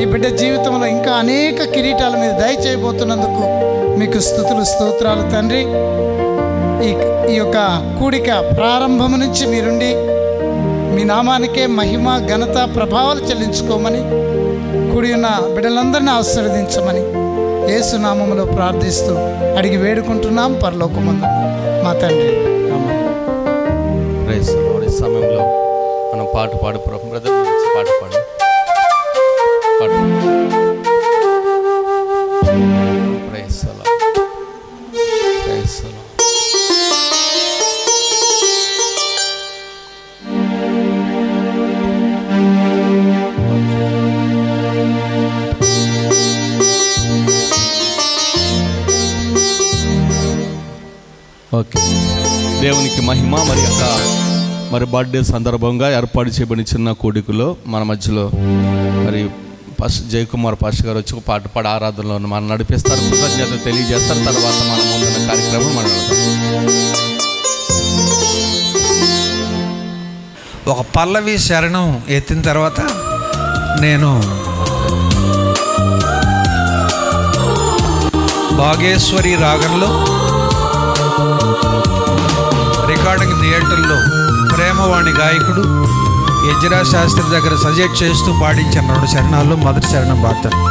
ఈ బిడ్డ జీవితంలో ఇంకా అనేక కిరీటాల మీద దయచేయబోతున్నందుకు మీకు స్థుతులు స్తోత్రాలు తండ్రి. ఈ ఈ యొక్క కూడిక ప్రారంభం నుంచి మీరుండి మీ నామానికే మహిమ ఘనత ప్రభావాలు చెల్లించుకోమని కూడి ఉన్న బిడ్డలందరినీ ఆశీర్వదించమని యేసు నామములో ప్రార్థిస్తూ అడిగి వేడుకుంటున్నాం. పరలోకమందు మా తండ్రి. సమయంలో మనం పాట పాడు పాటు బ్రదర్ పాట పాడు. ఓకే. దేవునికి మహిమ మరి యొక్క మరి బర్త్డే సందర్భంగా ఏర్పాటు చేయబడిన చిన్న కోడికలో మన మధ్యలో మరి పస్ జయకుమార్ పాస్ గారు వచ్చి ఒక పాట పాడ ఆరాధనలో మనం నడిపిస్తారు. కృతజ్ఞత తెలియజేస్తారు. తర్వాత మన ముందున్న కార్యక్రమం మనం ఒక పల్లవి శరణం ఎత్తిన తర్వాత నేను భాగేశ్వరి రాగంలో రికార్డింగ్ థియేటర్లో ప్రేమవాణి గాయకుడు యజ్రా శాస్త్రి దగ్గర సజెక్ట్ చేస్తూ పాడించిన. రెండు శరణాల్లో మొదటి చరణం పాడతాను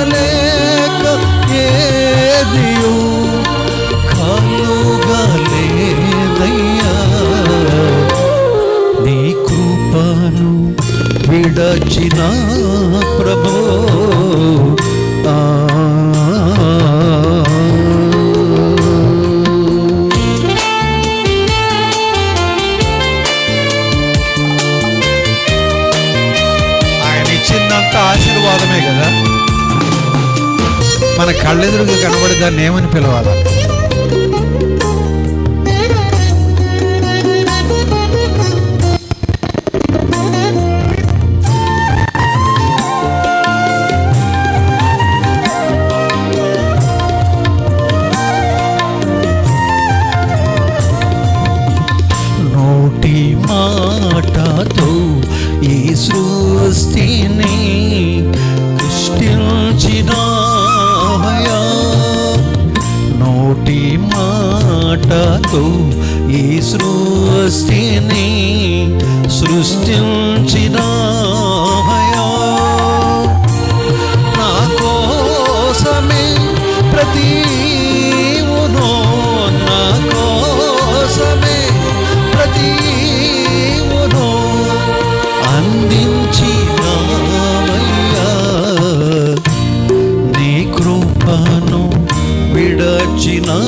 ఆజ్ఞలేక ఏదియో కలుగలేదయ్యా నీ కృపను విడచిన ప్రభో. మన కళ్ళెదురుగా కనబడి దాన్ని ఏమని పిలవాలి? ఈ సృష్టిని సృష్టించినాయా నా కోసమే ప్రతీవునో నా కోసమే ప్రతీవునో అందించినావయ్యా. నీ కృపను విడచినా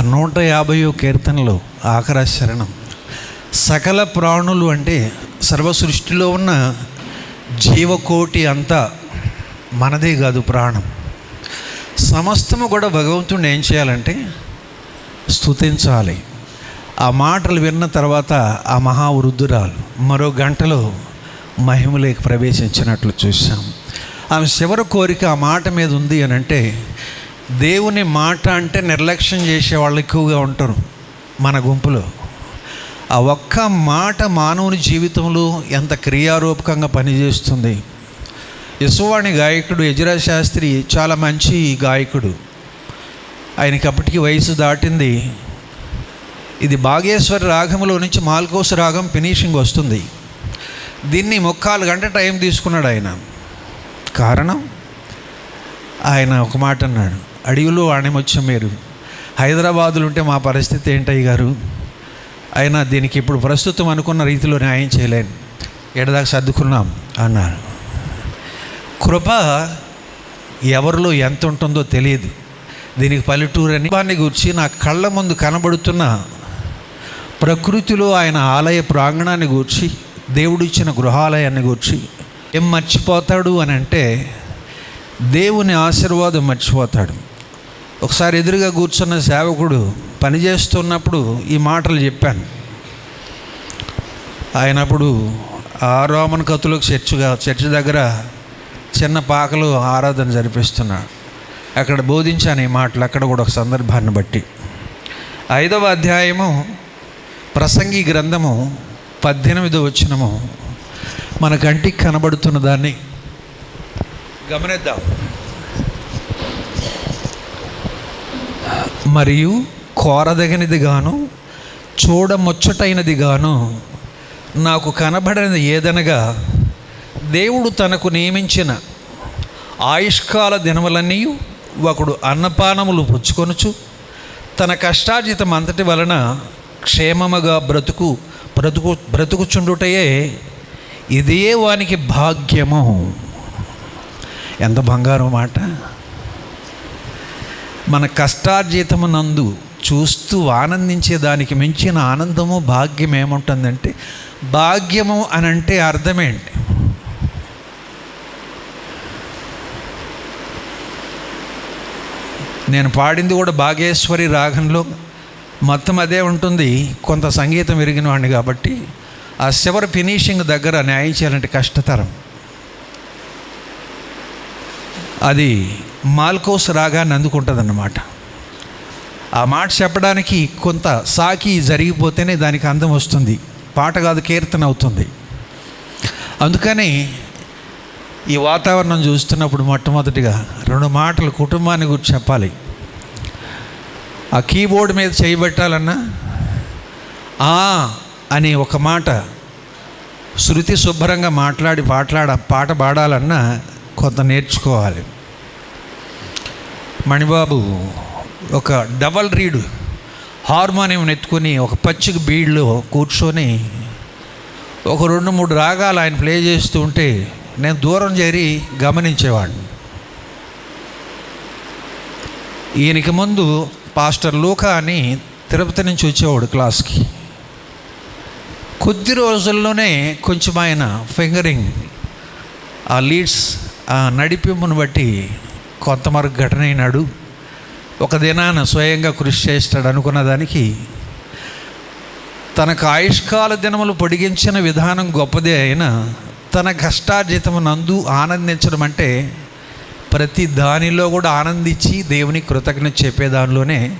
ఆ నూట యాభయో కీర్తనలో ఆఖర శరణం. సకల ప్రాణులు అంటే సర్వ సృష్టిలో ఉన్న జీవకోటి అంతా మనదే కాదు ప్రాణం. సమస్తము కూడా భగవంతుడిని ఏం చేయాలంటే స్థుతించాలి ఆ మాటలు విన్న తర్వాత ఆ మహావృద్ధురాలు మరో గంటలో మహిమలోకి ప్రవేశించినట్లు చూసాం ఆమె చివరి కోరిక ఆ మాట మీద ఉంది అని అంటే దేవుని మాట అంటే నిర్లక్ష్యం చేసే వాళ్ళు ఎక్కువగా ఉంటారు మన గుంపులో. ఆ ఒక్క మాట మానవుని జీవితంలో ఎంత క్రియారూపకంగా పనిచేస్తుంది. యశువాణి గాయకుడు యజరా శాస్త్రి చాలా మంచి గాయకుడు. ఆయనకి అప్పటికి వయసు దాటింది. ఇది బాగేశ్వరి రాగంలో నుంచి మాల్కోస రాగం ఫినిషింగ్ వస్తుంది. దీన్ని ముక్కాలు గంట టైం తీసుకున్నాడు ఆయన. కారణం? ఆయన ఒక మాట అన్నాడు. అడవిలో ఆణిమొచ్చం మీరు. హైదరాబాదులో ఉంటే మా పరిస్థితి ఏంటయ్య గారు? అయినా దీనికి ఇప్పుడు ప్రస్తుతం అనుకున్న రీతిలో న్యాయం చేయలేను ఎడదాకా సర్దుకున్నాం అన్నారు. కృప ఎవరిలో ఎంత ఉంటుందో తెలియదు. దీనికి పల్లెటూరు అని దాన్ని గురించి నా కళ్ళ ముందు కనబడుతున్న ప్రకృతిలో ఆయన ఆలయ ప్రాంగణాన్ని గూర్చి దేవుడిచ్చిన గృహాలయాన్ని గూర్చి ఏం మర్చిపోతాడు అని అంటే దేవుని ఆశీర్వాదం మర్చిపోతాడు. ఒకసారి ఎదురుగా కూర్చున్న సేవకుడు పనిచేస్తున్నప్పుడు ఈ మాటలు చెప్పాను. ఆయన అప్పుడు ఆ రోమన్ కత్తులకు చర్చిగా చర్చి దగ్గర చిన్న పాకలు ఆరాధన జరిపిస్తున్నాడు. అక్కడ బోధించాను ఈ మాటలు అక్కడ కూడా ఒక సందర్భాన్ని బట్టి. ఐదవ అధ్యాయము ప్రసంగి గ్రంథము పద్దెనిమిదో వచ్చినము మన కంటికి కనబడుతున్న దాన్ని గమనిద్దాం. మరియు కోరదగినది గాను చూడముచ్చటైనది గాను నాకు కనబడినది ఏదనగా దేవుడు తనకు నియమించిన ఆయుష్కాల దినములన్నీ ఒకడు అన్నపానములు పుచ్చుకొనుచు తన కష్టార్జితం అంతటి వలన క్షేమముగా బ్రతుకు బ్రతుకు బ్రతుకుచుండుటయే ఇదే వానికి భాగ్యము. ఎంత బంగారం మాట. మన కష్టార్జితము నందు చూస్తూ ఆనందించే దానికి మించిన ఆనందము భాగ్యం ఏముంటుందంటే భాగ్యము అని అంటే అర్థమేంటి నేను పాడింది కూడా భాగేశ్వరి రాగంలో. మొత్తం అదే ఉంటుంది. కొంత సంగీతం ఎరిగిన వాడిని కాబట్టి ఆ చివరి ఫినిషింగ్ దగ్గర న్యాయం చేయాలంటే కష్టతరం. అది మాల్కోస్ రాగాన్ని అందుకుంటుందన్నమాట ఆ మాట చెప్పడానికి కొంత సాకి జరిగిపోతేనే దానికి అందం వస్తుంది. పాట కాదు కీర్తన అవుతుంది. అందుకని ఈ వాతావరణం చూస్తున్నప్పుడు మొట్టమొదటిగా రెండు మాటలు కుటుంబాన్ని గురించి చెప్పాలి. ఆ కీబోర్డ్ మీద చేయబెట్టాలన్నా ఆ అనే ఒక మాట శృతి శుభ్రంగా మాట్లాడి పాటలాడ పాట పాడాలన్నా కొంత నేర్చుకోవాలి. మణిబాబు ఒక డబల్ రీడ్ హార్మోనియం ఎత్తుకొని ఒక పచ్చిక బీడ్లో కూర్చొని ఒక రెండు మూడు రాగాలు ఆయన ప్లే చేస్తూ ఉంటే నేను దూరం చేరి గమనించేవాడిని. ఈయనకి ముందు పాస్టర్ లూకా అని తిరుపతి నుంచి వచ్చేవాడు క్లాస్కి. కొద్ది రోజుల్లోనే కొంచెం ఆయన ఫింగరింగ్ ఆ లీడ్స్ ఆ నడిపింపును బట్టి కొంతమరకు ఘటన అయినాడు. ఒక దినాన స్వయంగా కృషి చేస్తాడు అనుకున్న దానికి తనకు ఆయుష్కాల దినములు పొడిగించిన విధానం గొప్పదే అయినా తన కష్టార్జితము నందు ఆనందించడం అంటే ప్రతి దానిలో కూడా ఆనందించి దేవుని కృతజ్ఞత చెప్పే దానిలోనే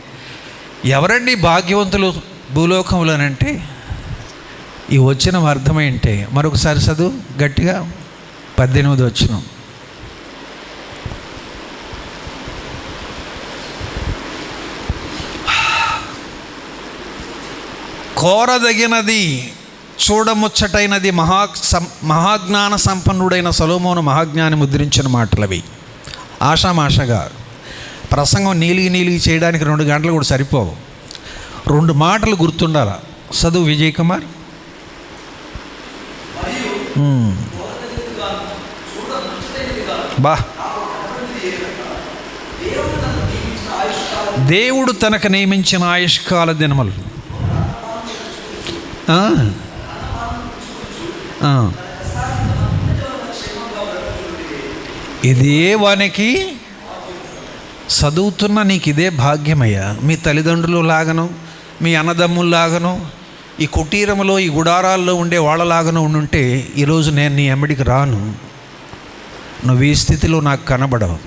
ఎవరండి భాగ్యవంతులు భూలోకంలోనంటే ఈ వచ్చిన అర్థమేంటే మరొకసారి చదువు గట్టిగా పద్దెనిమిది వచ్చినాం. కోరదగినది చూడముచ్చటైనది మహా సం మహాజ్ఞాన సంపన్నుడైన సలోమోను మహాజ్ఞాని ముద్రించిన మాటలవి. ఆషామాషగా ప్రసంగం నీలిగి నీలిగి చేయడానికి రెండు గంటలు కూడా సరిపోవు. రెండు మాటలు గుర్తుండాల? చదువు విజయ్ కుమార్? బా. దేవుడు తనకు నియమించిన ఆయుష్కాల దినములు. ఇదే వానికి చదువుతున్న నీకు ఇదే భాగ్యమయ్యా. మీ తల్లిదండ్రులు లాగను మీ అన్నదమ్ములు లాగను ఈ కుటీరములో ఈ గుడారాల్లో ఉండే వాళ్ళలాగను ఉండుంటే ఈరోజు నేను నీ ఎమ్మడికి రాను. నువ్వు ఈ స్థితిలో నాకు కనబడవు.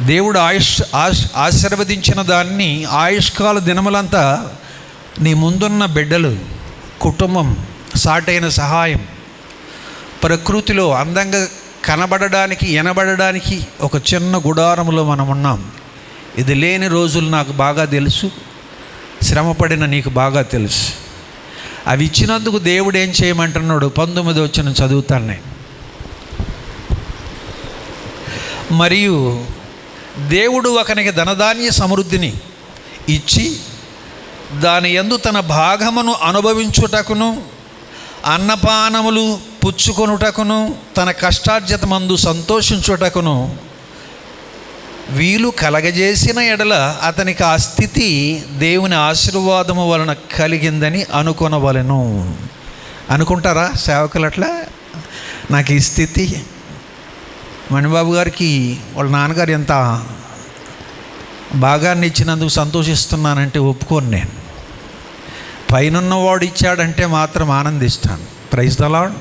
దేవుడు ఆయుష్ ఆశ్ ఆశీర్వదించిన దాన్ని ఆయుష్కాల దినములంతా నీ ముందున్న బిడ్డలు కుటుంబం సాటైన సహాయం. ప్రకృతిలో అందంగా కనబడడానికి ఎనబడడానికి ఒక చిన్న గుడారంలో మనం ఉన్నాం. ఇది లేని రోజులు నాకు బాగా తెలుసు. శ్రమపడిన నీకు బాగా తెలుసు. అవి ఇచ్చినందుకు దేవుడు ఏం చేయమంటున్నాడు? పంతొమ్మిది వచ్చిన చదువుతాను నేను. మరియు దేవుడు ఒకనికి ధనధాన్య సమృద్ధిని ఇచ్చి దాని యందు తన భాగమును అనుభవించుటకును అన్నపానములు పుచ్చుకొనుటకును తన కష్టార్జితమందు సంతోషించుటకును వీలు కలగజేసిన ఎడల అతనికి ఆ స్థితి దేవుని ఆశీర్వాదము వలన కలిగిందని అనుకొనవలెను. అనుకుంటారా సేవకులు అట్లా నాకు ఈ స్థితి. మణిబాబు గారికి వాళ్ళ నాన్నగారు ఎంత భాగాన్ని ఇచ్చినందుకు సంతోషిస్తున్నానంటే ఒప్పుకోను నేను. పైనన్నవాడు ఇచ్చాడంటే మాత్రం ఆనందిస్తాను. ప్రైజ్ దలాడ్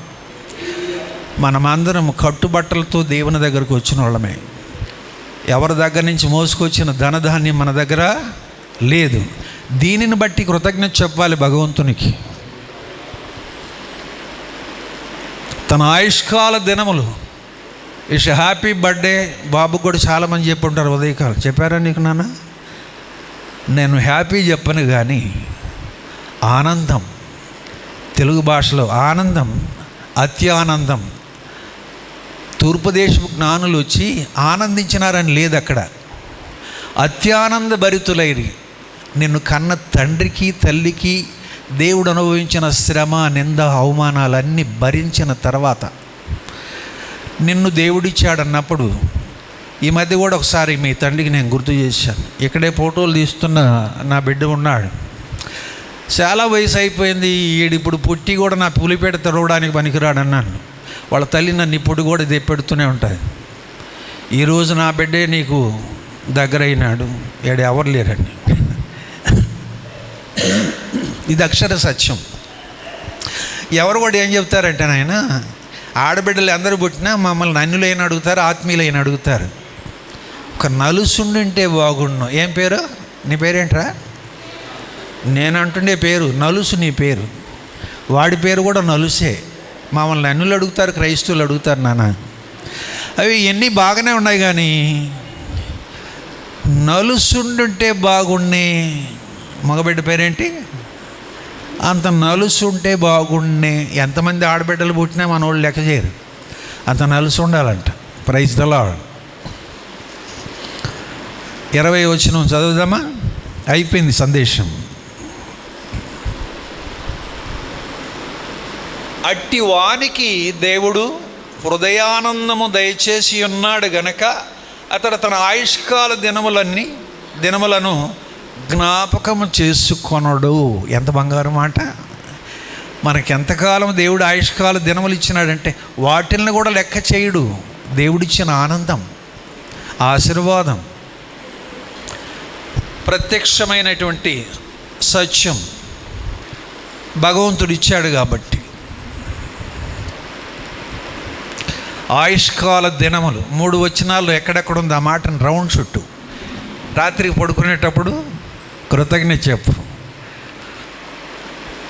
మనమందరం కట్టుబట్టలతో దేవుని దగ్గరకు వచ్చిన వాళ్ళమే ఎవరి దగ్గర నుంచి మోసుకొచ్చిన ధనధాన్యం మన దగ్గర లేదు. దీనిని బట్టి కృతజ్ఞత చెప్పాలి భగవంతునికి. తన ఆయుష్కాల దినములు. ఇష్ హ్యాపీ బర్త్డే బాబు కూడా చాలామంది చెప్పుంటారు ఉదయకాలం. చెప్పారా నీకు నాన్న? నేను హ్యాపీ చెప్పను కానీ ఆనందం. తెలుగు భాషలో ఆనందం అత్యానందం. తూర్పు దేశపు జ్ఞానులు వచ్చి ఆనందించినారని లేదు అక్కడ. అత్యానంద భరితులైరి. నిన్ను కన్న తండ్రికి తల్లికి దేవుడు అనుభవించిన శ్రమ నింద అవమానాలన్నీ భరించిన తర్వాత నిన్ను దేవుడిచ్చాడన్నప్పుడు ఈ మధ్య కూడా ఒకసారి మీ తండ్రికి నేను గుర్తు చేశాను. ఇక్కడే ఫోటోలు తీస్తున్న నా బిడ్డ ఉన్నాడు. చాలా వయసు అయిపోయింది ఈడు ఇప్పుడు పుట్టి కూడా నా పులిపేట తెరవడానికి పనికిరాడన్నాను. వాళ్ళ తల్లి నన్ను ఇప్పుడు కూడా ఇది పెడుతూనే ఉంటుంది. ఈరోజు నా బిడ్డే నీకు దగ్గర అయినాడు ఏడు ఎవరు లేరండి. ఇది అక్షర సత్యం. ఎవరు కూడా ఏం చెప్తారంటే నాయన ఆడబిడ్డలు అందరూ పుట్టినా మమ్మల్ని నన్నులైన అడుగుతారు ఆత్మీయులైన అడుగుతారు. ఒక నలుసుండుంటే బాగుండు. ఏం పేరు? నీ పేరేంట్రా? నేను అంటుండే పేరు నలుసు నీ పేరు. వాడి పేరు కూడా నలుసే. మమ్మల్ని అన్నులు అడుగుతారు క్రైస్తవులు అడుగుతారు నాన్న అవి ఎన్ని బాగానే ఉన్నాయి కానీ నలుసుండుంటే బాగుండే. మగబిడ్డ పేరేంటి? అంత నలుసుంటే బాగుండే. ఎంతమంది ఆడబిడ్డలు పుట్టినా మన వాళ్ళు లెక్క చేయరు. అంత నలుసు ఉండాలంట ప్రైజ్ దలా ఇరవై వచ్చిన చదువుదామా? అయిపోయింది సందేశం. అట్టి వానికి దేవుడు హృదయానందము దయచేసి ఉన్నాడు గనక అతడు తన ఆయుష్కాల దినములన్నీ దినములను జ్ఞాపకము చేసుకొనడు. ఎంత బంగారు మాట? మనకెంతకాలం దేవుడు ఆయుష్కాల దినములు ఇచ్చినాడంటే వాటిల్ని కూడా లెక్క చేయడు. దేవుడిచ్చిన ఆనందం ఆశీర్వాదం ప్రత్యక్షమైనటువంటి సత్యం భగవంతుడు ఇచ్చాడు కాబట్టి. ఆయుష్కాల దినములు. మూడు వచనాలు ఎక్కడెక్కడ ఉంది ఆ మాటను? రౌండ్ చుట్టూ. రాత్రికి పడుకునేటప్పుడు కృతజ్ఞత చెప్పు.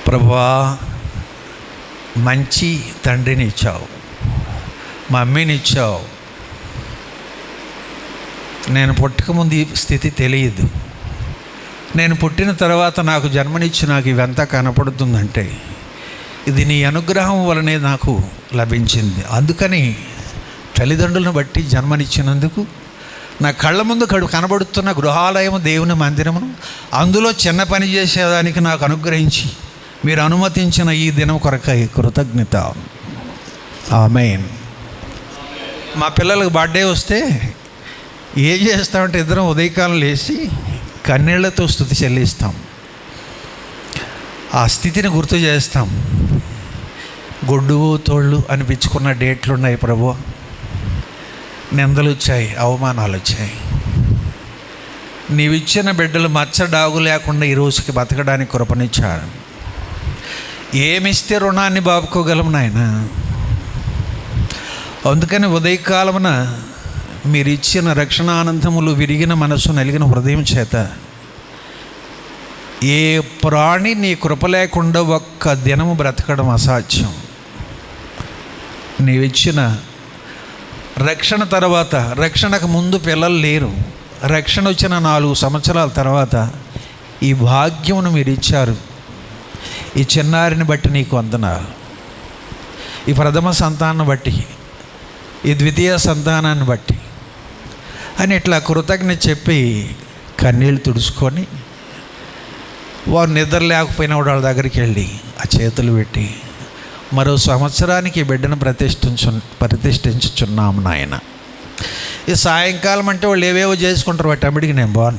ప్రభా మంచి తండ్రిని ఇచ్చావు. మమ్మీని ఇచ్చావు. నేను పుట్టకముందు ఈ స్థితి తెలియదు. నేను పుట్టిన తర్వాత నాకు జన్మనిచ్చి నాకు ఇవంతా కనపడుతుందంటే ఇది నీ అనుగ్రహం వలనే నాకు లభించింది. అందుకని తల్లిదండ్రులను బట్టి జన్మనిచ్చినందుకు నా కళ్ళ ముందు కడు కనబడుతున్న గృహాలయము దేవుని మందిరమును అందులో చిన్న పని చేసేదానికి నాకు అనుగ్రహించి మీరు అనుమతించిన ఈ దినం కొరకై కృతజ్ఞత. ఆమెన్. మా పిల్లలకు బర్త్డే వస్తే ఏం చేస్తామంటే ఇద్దరం ఉదయకాలం లేచి కన్నీళ్ళతో స్థుతి చెల్లిస్తాం. ఆ స్థితిని గుర్తు చేస్తాం. గొడ్డు తోళ్ళు అనిపించుకున్న డేట్లు ఉన్నాయి ప్రభు. నిందలు వచ్చాయి అవమానాలు వచ్చాయి నీవిచ్చిన బిడ్డలు మచ్చ డాగు లేకుండా ఈ రోజుకి బతకడానికి కృపనిచ్చారు. ఏమిస్తే రుణాన్ని బాపుకోగలం నాయన? అందుకని ఉదయకాలమున మీరు ఇచ్చిన రక్షణానందములు విరిగిన మనసు నలిగిన హృదయం చేత ఏ ప్రాణి నీ కృప లేకుండా ఒక్క దినము బ్రతకడం అసాధ్యం. నీవిచ్చిన రక్షణ తర్వాత రక్షణకు ముందు పిల్లలు లేరు. రక్షణ వచ్చిన నాలుగు సంవత్సరాల తర్వాత ఈ భాగ్యమును మీరు ఇచ్చారు. ఈ చిన్నారిని బట్టి నీకు వందనాలు. ఈ ప్రథమ సంతానాన్ని బట్టి ఈ ద్వితీయ సంతానాన్ని బట్టి అని ఇట్లా కృతజ్ఞత చెప్పి కన్నీళ్ళు తుడుచుకొని వారు నిద్ర లేకపోయిన వాళ్ళ దగ్గరికి వెళ్ళి ఆ చేతులు పెట్టి మరో సంవత్సరానికి బిడ్డను ప్రతిష్ఠించు ప్రతిష్ఠించుచున్నాము నాయన. ఈ సాయంకాలం అంటే వాళ్ళు ఏవేవో చేసుకుంటారు వాటి నేను బాను.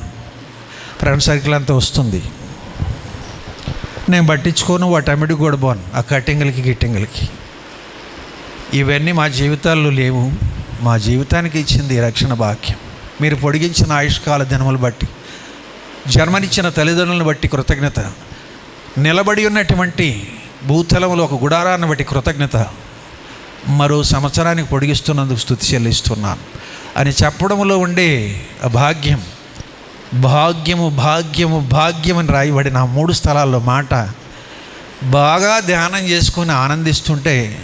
ఫ్రెండ్ సర్కిల్ అంతా వస్తుంది. నేను పట్టించుకోను వాటి అమ్మిడికి కూడా బాను ఆ కట్టింగులకి గిట్టింగ్లకి. ఇవన్నీ మా జీవితాల్లో లేవు. మా జీవితానికి ఇచ్చింది రక్షణ భాగ్యం. మీరు పొడిగించిన ఆయుష్కాల దినములు బట్టి జన్మనిచ్చిన తల్లిదండ్రులను బట్టి కృతజ్ఞత. నిలబడి ఉన్నటువంటి భూతలములు ఒక గుడారాన్ని బట్టి కృతజ్ఞత. మరో సంవత్సరానికి పొడిగిస్తున్నందుకు స్థుతి చెల్లిస్తున్నాను. అని చెప్పడంలో ఉండే భాగ్యం భాగ్యము భాగ్యము భాగ్యం అని రాయబడిన ఆ మూడు స్థలాల్లో మాట బాగా ధ్యానం చేసుకొని ఆనందిస్తుంటే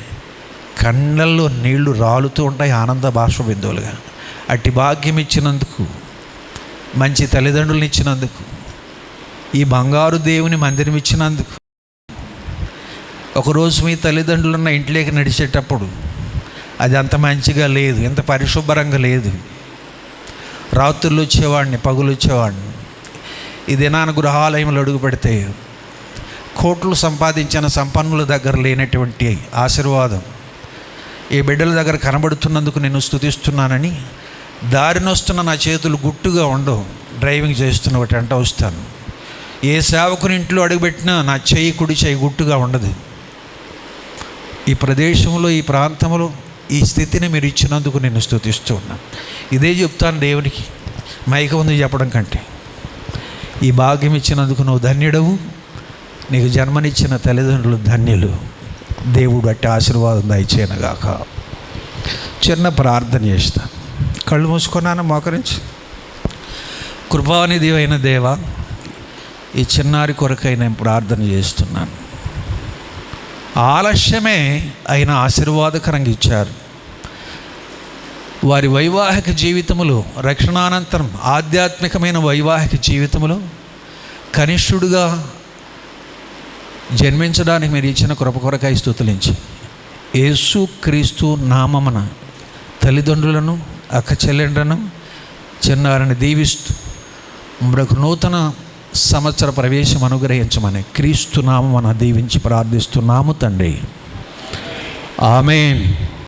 కళ్ళల్లో నీళ్ళు రాలుతూ ఉంటాయి ఆనంద భాష బిందువులుగా. అట్టి భాగ్యం ఇచ్చినందుకు మంచి తల్లిదండ్రులను ఇచ్చినందుకు ఈ బంగారు దేవుని మందిరం ఇచ్చినందుకు ఒకరోజు మీ తల్లిదండ్రులు ఉన్న ఇంట్లోకి నడిచేటప్పుడు అది అంత మంచిగా లేదు ఎంత పరిశుభ్రంగా లేదు. రాత్రులు వచ్చేవాడిని పగులు వచ్చేవాడిని ఈ దినాన గృహాలయంలో అడుగు పెడితే కోట్లు సంపాదించిన సంపన్నుల దగ్గర లేనటువంటి ఆశీర్వాదం. ఈ బిడ్డల దగ్గర కనబడుతున్నందుకు నేను స్తుతిస్తున్నానని దారిని వస్తున్న నా చేతులు గుట్టుగా ఉండవు. డ్రైవింగ్ చేస్తున్న ఒకటి అంట వస్తాను. ఏ సేవకుని ఇంట్లో అడుగుపెట్టినా నా చెయ్యి కుడి చెయ్యి గుట్టుగా ఉండదు. ఈ ప్రదేశంలో ఈ ప్రాంతంలో ఈ స్థితిని మీరు ఇచ్చినందుకు నేను స్థుతిస్తూ ఉన్నాను. ఇదే చెప్తాను దేవునికి. మైక ఉంది చెప్పడం కంటే. ఈ భాగ్యం ఇచ్చినందుకు నువ్వు ధన్యుడవు. నీకు జన్మనిచ్చిన తల్లిదండ్రులు ధన్యులు. దేవుడు అట్టి ఆశీర్వాదం దయచేయనగాక చిన్న ప్రార్థన చేస్తాను కళ్ళు మూసుకున్నాను మోకరించి. కృపానిధి అయిన దేవ ఈ చిన్నారి కొరకై నేను ప్రార్థన చేస్తున్నాను. ఆలస్యమే అయిన ఆశీర్వాదకరంగా ఇచ్చారు. వారి వైవాహిక జీవితములు రక్షణానంతరం ఆధ్యాత్మికమైన వైవాహిక జీవితములో కనిష్ఠుడుగా జన్మించడానికి మీరు ఇచ్చిన కృప కొరకాయ స్థుతులించి యేసు క్రీస్తు నామమున తల్లిదండ్రులను అక్క చెల్లెండ్రను చిన్నారిని దీవిస్తూ మరొక నూతన సంవత్సర ప్రవేశం అనుగ్రహించమని క్రీస్తునామం నామమున దీవించి ప్రార్థిస్తున్నాము తండ్రి. ఆమెన్.